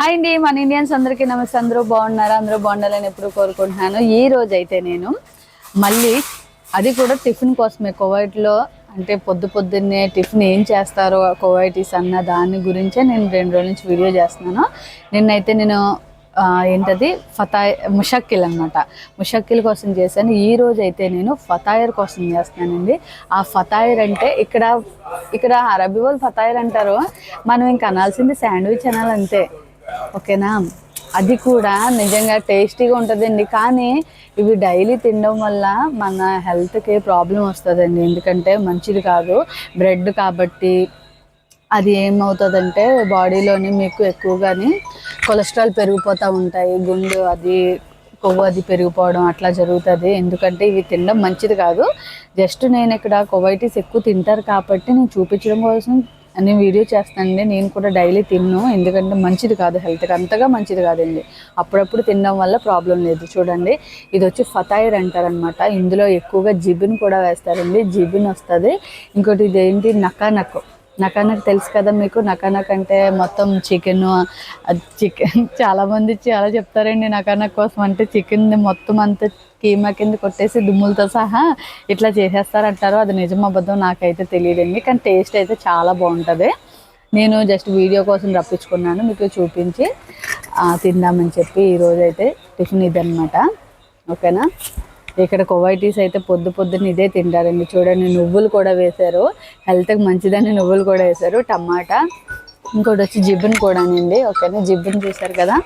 Hi అండి మన Indians అందరికీ నమస్తే. అందరూ బాగున్నారా? అందరూ బాగుండాలని ఎప్పుడు కోరుకుంటున్నాను. ఈ రోజు అయితే నేను మళ్ళీ అది కూడా టిఫిన్ కోసమే. కోవైట్లో అంటే పొద్దు పొద్దున్నే టిఫిన్ ఏం చేస్తారో కోవైటీస్ అన్న దాని గురించే నేను రెండు రోజుల నుంచి వీడియో చేస్తున్నాను. నిన్నైతే నేను ఏంటది? ఫతాయ్ ముషక్కిల్ అనమాట ముషక్కిల్ కోసం చేశాను. ఈ రోజు అయితే నేను ఫతాయర్ కోసం చేస్తున్నానండి. ఆ ఫతాయర్ అంటే ఇక్కడ ఇక్కడ అరబీ వాళ్ళు ఫతాయర్ అంటారు. మనం ఇంక అనాల్సింది శాండ్విచ్ అనాలంతే. అంతే ఓకేనా అది కూడా నిజంగా టేస్టీగా ఉంటుందండి. కానీ ఇవి డైలీ తినడం వల్ల మన హెల్త్కి ప్రాబ్లం వస్తుందండి. ఎందుకంటే మంచిది కాదు. బ్రెడ్ కాబట్టి అది ఏమవుతుందంటే బాడీలోని మీకు ఎక్కువగాని కొలెస్ట్రాల్ పెరిగిపోతూ ఉంటాయి. గుండు అది కొవ్వు అది పెరిగిపోవడం అట్లా జరుగుతుంది. ఎందుకంటే ఇవి తినడం మంచిది కాదు. జస్ట్ నేను ఇక్కడ కొవైటీస్ ఎక్కువ తింటారు కాబట్టి నేను చూపించడం కోసం నేను వీడియో చేస్తానండి. నేను కూడా డైలీ తిన్ను. ఎందుకంటే మంచిది కాదు హెల్త్కి అంతగా మంచిది కాదండి. అప్పుడప్పుడు తినడం వల్ల ప్రాబ్లం లేదు. చూడండి. ఇది వచ్చి ఫతాయిర్ అంటారనమాట ఇందులో ఎక్కువగా జిబిన్ కూడా వేస్తారండి. జిబిన్ వస్తుంది. ఇంకోటి ఇదేంటి? నకానక్. నకానక్ తెలుసు కదా మీకు. నకానక్ అంటే మొత్తం చికెన్ చికెన్ చాలామంది చాలా చెప్తారండి. నకానక్ కోసం అంటే చికెన్ మొత్తం అంతా కీమా కింద కొట్టేసి దుమ్ములతో సహా ఇట్లా చేసేస్తారంటారు. అది నిజం అబద్ధం నాకైతే తెలియదండి. కానీ టేస్ట్ అయితే చాలా బాగుంటుంది. నేను జస్ట్ వీడియో కోసం రప్పించుకున్నాను. మీకు చూపించి తిందామని చెప్పి ఈరోజు అయితే టిఫిన్ ఇదనమాట ఓకేనా? ఇక్కడ కొవైటీస్ అయితే పొద్దు పొద్దున్న ఇదే తింటారండి. చూడండి నువ్వులు కూడా వేశారు. హెల్త్కి మంచిదని నువ్వులు కూడా వేశారు. టమాటా ఇంకోటి వచ్చి జిబ్బన్ కూడా అండి ఓకేనా? జిబ్బన్ చూసారు కదా?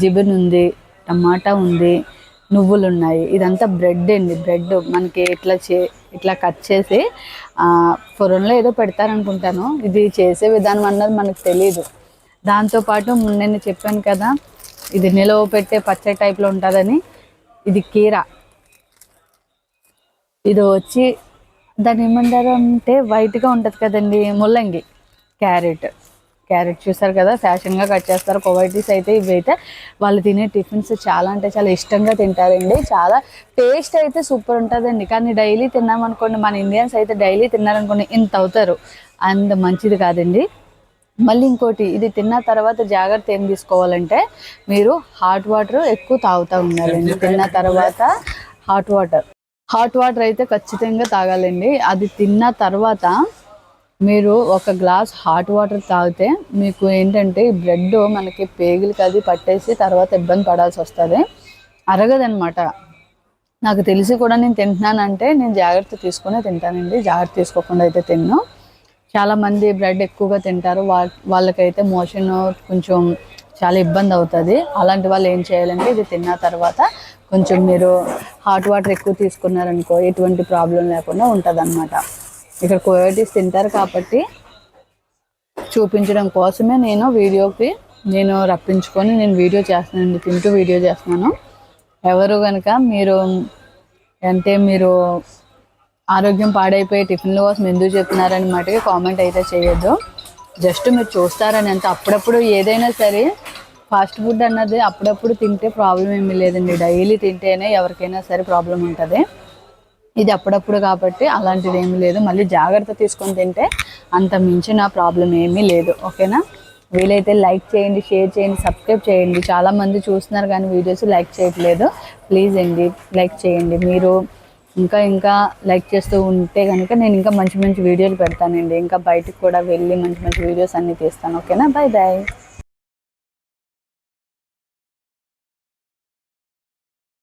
జిబ్బన్ ఉంది టమాటా ఉంది నువ్వులు ఉన్నాయి. ఇదంతా బ్రెడ్ అండి. బ్రెడ్ మనకి ఇట్లా చే ఇట్లా కట్ చేసి పొరంలో ఏదో పెడతారనుకుంటాను. ఇది చేసే విధానం అన్నది మనకు తెలియదు దాంతోపాటు నేను చెప్పాను కదా ఇది నిలవ పెట్టే పచ్చడి టైప్లో ఉంటుందని. ఇది కీరా. ఇది వచ్చి దాన్ని ఏమంటారు అంటే వైట్గా ఉంటుంది కదండి ముల్లంగి. క్యారెట్ క్యారెట్ చూసారు కదా ఫ్యాషన్గా కట్ చేస్తారు. కొవైటీస్ అయితే ఇవి అయితే వాళ్ళు తినే టిఫిన్స్ చాలా అంటే చాలా ఇష్టంగా తింటారండి. చాలా టేస్ట్ అయితే సూపర్ ఉంటుందండి. కానీ డైలీ తిన్నామనుకోండి మన ఇండియన్స్ అయితే డైలీ తిన్నారనుకోండి ఇంత అవుతారు. అంత మంచిది కాదండి. మళ్ళీ ఇంకోటి ఇది తిన్న తర్వాత జాగ్రత్త ఏం తీసుకోవాలంటే మీరు హాట్ వాటర్ ఎక్కువ తాగుతూ ఉండాలండి. తిన్న తర్వాత హాట్ వాటర్ హాట్ వాటర్ అయితే ఖచ్చితంగా తాగాలండి. అది తిన్న తర్వాత మీరు ఒక గ్లాస్ హాట్ వాటర్ తాగితే మీకు ఏంటంటే ఈ బ్లడ్ మనకి పేగులకి అది పట్టేసి తర్వాత ఇబ్బంది పడాల్సి వస్తుంది. అరగదనమాట నాకు తెలిసి కూడా నేను తింటున్నానంటే నేను జాగ్రత్త తీసుకునే తింటానండి. జాగ్రత్త తీసుకోకుండా అయితే తిన్ను. చాలామంది బ్లడ్ బ్రెడ్ ఎక్కువగా తింటారు. వా వాళ్ళకైతే మోషన్ కొంచెం చాలా ఇబ్బంది అవుతుంది. అలాంటి వాళ్ళు ఏం చేయాలంటే ఇది తిన్న తర్వాత కొంచెం మీరు హాట్ వాటర్ ఎక్కువ తీసుకున్నారనుకో ఎటువంటి ప్రాబ్లం లేకుండా ఉంటుంది ఇక్కడ కోయోటీస్ తింటారు కాబట్టి చూపించడం కోసమే నేను వీడియోకి నేను రప్పించుకొని నేను వీడియో చేస్తున్నాను తింటూ వీడియో చేస్తున్నాను. ఎవరు కనుక మీరు అంటే మీరు ఆరోగ్యం పాడైపోయి టిఫిన్ల కోసం ఎందుకు చెప్తున్నారని మటుకి కామెంట్ అయితే చేయొద్దు. జస్ట్ మీరు చూస్తారని అంత అప్పుడప్పుడు ఏదైనా సరే ఫాస్ట్ ఫుడ్ అన్నది అప్పుడప్పుడు తింటే ప్రాబ్లం ఏమీ లేదండి. డైలీ తింటేనే ఎవరికైనా సరే ప్రాబ్లం ఉంటుంది. ఇది అప్పుడప్పుడు కాబట్టి అలాంటిది ఏమీ లేదు. మళ్ళీ జాగ్రత్త తీసుకొని తింటే అంత మించిన ప్రాబ్లం ఏమీ లేదు. ఓకేనా? వీలైతే లైక్ చేయండి షేర్ చేయండి సబ్స్క్రైబ్ చేయండి. చాలామంది చూస్తున్నారు కానీ వీడియోస్ లైక్ చేయట్లేదు. ప్లీజ్ అండి లైక్ చేయండి. మీరు ఇంకా ఇంకా లైక్ చేస్తూ ఉంటే కనుక నేను ఇంకా మంచి మంచి వీడియోలు పెడతానండి. ఇంకా బయటకు కూడా వెళ్ళి మంచి మంచి వీడియోస్ అన్నీ తీస్తాను. ఓకేనా? Bye bye.